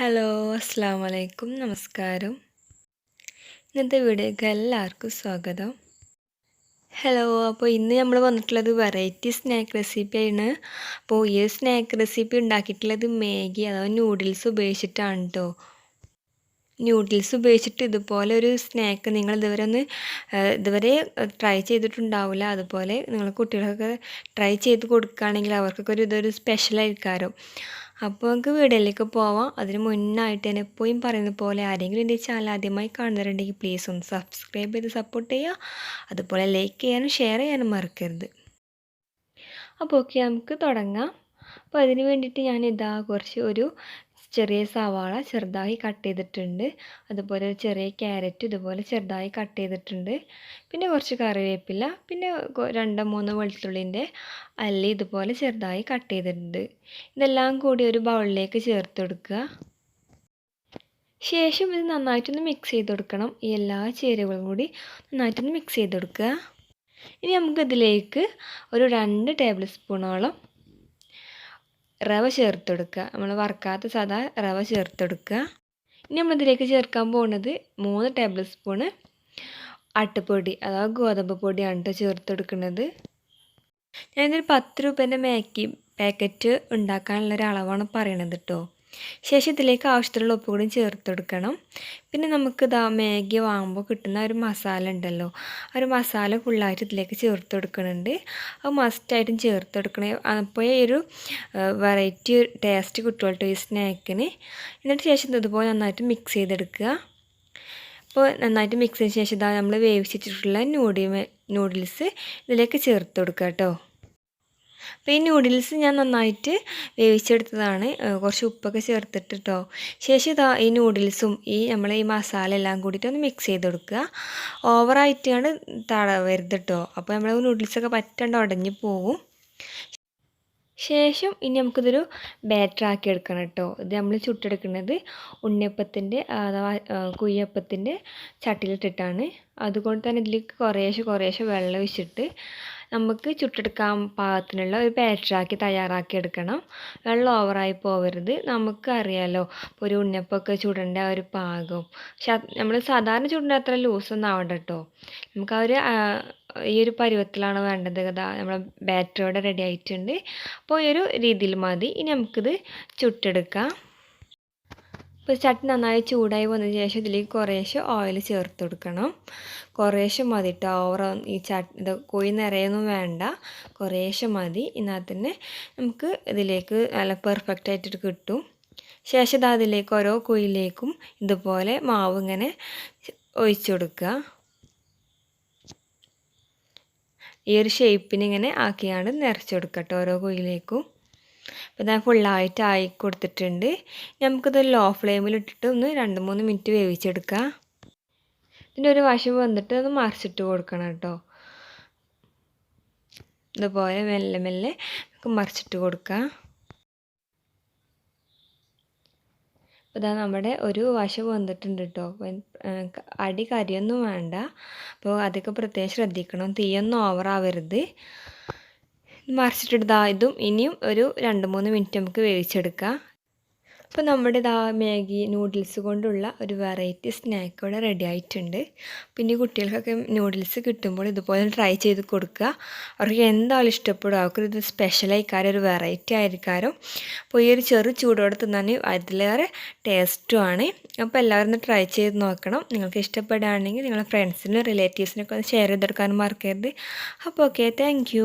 Hello അസ്സാം വലൈക്കും നമസ്കാരം. ഇന്നത്തെ വീഡിയോക്ക് എല്ലാവർക്കും സ്വാഗതം. ഹലോ അപ്പോൾ ഇന്ന് നമ്മൾ വന്നിട്ടുള്ളത് വെറൈറ്റി സ്നാക്ക് റെസിപ്പിയാണ് അപ്പോൾ ഈ സ്നാക്ക് റെസിപ്പി ഉണ്ടാക്കിയിട്ടുള്ളത് മാഗി അഥവാ നൂഡിൽസ് ഉപയോഗിച്ചിട്ടാണ് കേട്ടോ ന്യൂഡിൽസ് ഉപയോഗിച്ചിട്ട് ഇതുപോലെ ഒരു സ്നാക്ക് നിങ്ങൾ ഇതുവരെ ഒന്ന് ഇതുവരെ ട്രൈ ചെയ്തിട്ടുണ്ടാവില്ല. അതുപോലെ നിങ്ങൾ കുട്ടികൾക്കൊക്കെ ട്രൈ ചെയ്ത് കൊടുക്കുകയാണെങ്കിൽ അവർക്കൊക്കെ ഒരു ഇതൊരു സ്പെഷ്യലായിരിക്കാരോ അപ്പോൾ നമുക്ക് വീഡിയോയിലേക്ക് പോവാം. അതിന് മുന്നായിട്ട് തന്നെ എപ്പോഴും പറയുന്ന പോലെ ആരെങ്കിലും എന്റെ ചാനൽ ആദ്യമായി കാണുന്നവരുണ്ടെങ്കിൽ പ്ലീസ് ഒന്ന് സബ്സ്ക്രൈബ് ചെയ്ത് സപ്പോർട്ട് ചെയ്യുക. അതുപോലെ ലൈക്ക് ചെയ്യാനും ഷെയർ ചെയ്യാനും മറക്കരുത്. അപ്പോൾ ഓക്കെ നമുക്ക് തുടങ്ങാം. അപ്പോൾ അതിന് വേണ്ടിയിട്ട് ഞാൻ ഇതാ കുറച്ച് ഒരു ചെറിയ സവാള ചെറുതായി കട്ട് ചെയ്തിട്ടുണ്ട്. അതുപോലെ ചെറിയ ക്യാരറ്റ് ഇതുപോലെ ചെറുതായി കട്ട് ചെയ്തിട്ടുണ്ട്. പിന്നെ കുറച്ച് കറിവേപ്പില പിന്നെ രണ്ടോ മൂന്നോ വെളുത്തുള്ളിന്റെ അല്ലി ഇതുപോലെ ചെറുതായി കട്ട് ചെയ്തിട്ടുണ്ട്. ഇതെല്ലാം കൂടി ഒരു ബൗളിലേക്ക് ചേർത്ത് കൊടുക്കുക. ശേഷം ഇത് നന്നായിട്ടൊന്ന് മിക്സ് ചെയ്ത് കൊടുക്കണം. ഈ എല്ലാ ചേരുവകളും കൂടി നന്നായിട്ടൊന്ന് മിക്സ് ചെയ്ത് കൊടുക്കുക. ഇനി നമുക്കിതിലേക്ക് ഒരു രണ്ട് ടേബിൾ സ്പൂണോളം റവ ചേർത്തെടുക്കുക. നമ്മൾ വറുക്കാത്ത സാധാ റവ ചേർത്തെടുക്കുക. ഇനി നമ്മളിതിലേക്ക് ചേർക്കാൻ പോകുന്നത് മൂന്ന് ടേബിൾ സ്പൂണ് അട്ടപ്പൊടി അഥവാ ഗോതമ്പ് പൊടിയാണ് കേട്ടോ ചേർത്തെടുക്കുന്നത്. ഞാനിതൊരു പത്ത് രൂപേന്റെ മാക്കി പാക്കറ്റ് ഉണ്ടാക്കാനുള്ള അളവാണ് പറയണത് കേട്ടോ ശേഷം ഇതിലേക്ക് ആവശ്യത്തിലുള്ള ഉപ്പ് കൂടി ചേർത്ത് കൊടുക്കണം പിന്നെ നമുക്ക് ഇതാ മാഗി വാങ്ങുമ്പോൾ കിട്ടുന്ന ഒരു മസാല ഉണ്ടല്ലോ ആ ഒരു മസാല ഫുള്ളായിട്ട് ഇതിലേക്ക് ചേർത്ത് കൊടുക്കുന്നുണ്ട് അത് മസ്റ്റായിട്ടും ചേർത്ത് കൊടുക്കണേ അപ്പോൾ ഈ ഒരു വെറൈറ്റി ടേസ്റ്റ് കിട്ടുമല്ലോ ഈ സ്നാക്കിന് എന്നിട്ട് ശേഷം ഇതുപോലെ നന്നായിട്ട് മിക്സ് ചെയ്തെടുക്കുക. അപ്പോൾ നന്നായിട്ട് മിക്സ് ചെയ്ത ശേഷം ഇതാ നമ്മൾ വേവിച്ചിട്ടുള്ള നൂഡിൽ നൂഡിൽസ് ഇതിലേക്ക് ചേർത്ത് കൊടുക്കുക കേട്ടോ. അപ്പോൾ ഈ നൂഡിൽസ് ഞാൻ നന്നായിട്ട് വേവിച്ചെടുത്തതാണ്. കുറച്ച് ഉപ്പൊക്കെ ചേർത്തിട്ട് കേട്ടോ ശേഷം ഇതാ ഈ നൂഡിൽസും ഈ നമ്മൾ ഈ മസാല എല്ലാം കൂടിയിട്ട് ഒന്ന് മിക്സ് ചെയ്ത് കൊടുക്കുക. ഓവറായിട്ടാണ് തടവരുത് കേട്ടോ അപ്പോൾ നമ്മൾ നൂഡിൽസൊക്കെ പറ്റണ്ട ഉടഞ്ഞു പോകും ശേഷം ഇനി നമുക്കിതൊരു ബാറ്റർ ആക്കി എടുക്കണം കേട്ടോ ഇത് നമ്മൾ ചുട്ടെടുക്കുന്നത് ഉണ്ണിയപ്പത്തിന്റെ അഥവാ കുയ്യപ്പത്തിന്റെ ചട്ടിയിലിട്ടിട്ടാണ്. അതുകൊണ്ട് തന്നെ ഇതിലേക്ക് കുറേശ്ശെ കുറേശ്ശെ വെള്ളം ഒഴിച്ചിട്ട് നമുക്ക് ചുട്ടെടുക്കാൻ പാകത്തിനുള്ള ഒരു ബാറ്ററാക്കി തയ്യാറാക്കി എടുക്കണം. വെള്ളം ഓവറായി പോകരുത് നമുക്ക് അറിയാലോ ഇപ്പോൾ ഒരു ഉണ്ണിയപ്പമൊക്കെ ചുടേണ്ട ഒരു പാകം. നമ്മൾ സാധാരണ ചുടേണ്ട അത്ര ലൂസൊന്നും ആവണ്ട കേട്ടോ നമുക്ക് ആ ഒരു ഈ ഒരു പരുവത്തിലാണ് വേണ്ടത് കഥ നമ്മൾ ബാറ്ററിയോടെ റെഡി ആയിട്ടുണ്ട്. അപ്പോൾ ഈ ഒരു രീതിയിൽ മതി. ഇനി നമുക്കിത് ചുട്ടെടുക്കാം. ഇപ്പോൾ ചട്ടി നന്നായി ചൂടായി വന്നതിന് ശേഷം ഇതിലേക്ക് കുറേശ്ശെ ഓയിൽ ചേർത്ത് കൊടുക്കണം. കുറേശ്ശെ മതി കേട്ടോ ഓവർ ഈ ചട്ടി ഇത് കോഴി നിറയൊന്നും വേണ്ട. കുറേശ്ശെ മതി. എന്നാൽ തന്നെ നമുക്ക് ഇതിലേക്ക് നല്ല പെർഫെക്റ്റ് ആയിട്ട് കിട്ടും. ശേഷം ഇത് അതിലേക്ക് ഓരോ കുയിലേക്കും ഇതുപോലെ മാവ് ഇങ്ങനെ ഒഴിച്ചു കൊടുക്കുക ഈ ഒരു ഷേപ്പിനിങ്ങനെ ആക്കിയാണ് നിറച്ചു കൊടുക്കട്ടെ ഓരോ കുയിലേക്കും അപ്പോൾ ഞാൻ ഫുള്ളായിട്ട് ആയി കൊടുത്തിട്ടുണ്ട്. നമുക്കിത് ലോ ഫ്ലെയിമിൽ ഇട്ടിട്ട് ഒന്ന് രണ്ട് മൂന്ന് മിനിറ്റ് വേവിച്ചെടുക്കാം. ഇതിന്റെ ഒരു വശം വന്നിട്ട് ഒന്ന് മറിച്ചിട്ട് കൊടുക്കണം കേട്ടോ. ഇതുപോലെ മെല്ലെ മെല്ലെ നമുക്ക് മറിച്ചിട്ട് കൊടുക്കാം. അപ്പോൾ ഇതാ നമ്മുടെ ഒരു വശം വന്നിട്ടുണ്ട് കേട്ടോ. അടി കരിയൊന്നും വേണ്ട. അപ്പോൾ അതൊക്കെ പ്രത്യേകം ശ്രദ്ധിക്കണം. തീയൊന്നും ഓവറാവരുത് മറിച്ചിട്ട് ഇതും ഇനിയും ഒരു രണ്ട് മൂന്ന് മിനിറ്റ് നമുക്ക് വേവിച്ചെടുക്കാം. അപ്പോൾ നമ്മുടെ ഇതാ മാഗി നൂഡിൽസ് കൊണ്ടുള്ള ഒരു വെറൈറ്റി സ്നാക്ക് ഇവിടെ റെഡി ആയിട്ടുണ്ട്. പിന്നെ കുട്ടികൾക്കൊക്കെ നൂഡിൽസ് കിട്ടുമ്പോൾ ഇതുപോലെ ട്രൈ ചെയ്ത് കൊടുക്കുക. അവർക്ക് എന്തായാലും ഇഷ്ടപ്പെടും. അവർക്ക് ഇത് സ്പെഷ്യലായിക്കാരം ഒരു വെറൈറ്റി ആയിരിക്കാരും. അപ്പോൾ ഈ ഒരു ചെറു ചൂടോടെ തിന്നാൻ അതിലേറെ ടേസ്റ്റുമാണ് അപ്പോൾ എല്ലാവരും ഒന്ന് ട്രൈ ചെയ്ത് നോക്കണം. നിങ്ങൾക്ക് ഇഷ്ടപ്പെടുകയാണെങ്കിൽ നിങ്ങളുടെ ഫ്രണ്ട്സിനും റിലേറ്റീവ്സിനൊക്കെ ഒന്ന് ഷെയർ ചെയ്തെടുക്കാനും മറക്കരുത്. അപ്പോൾ ഓക്കെ താങ്ക്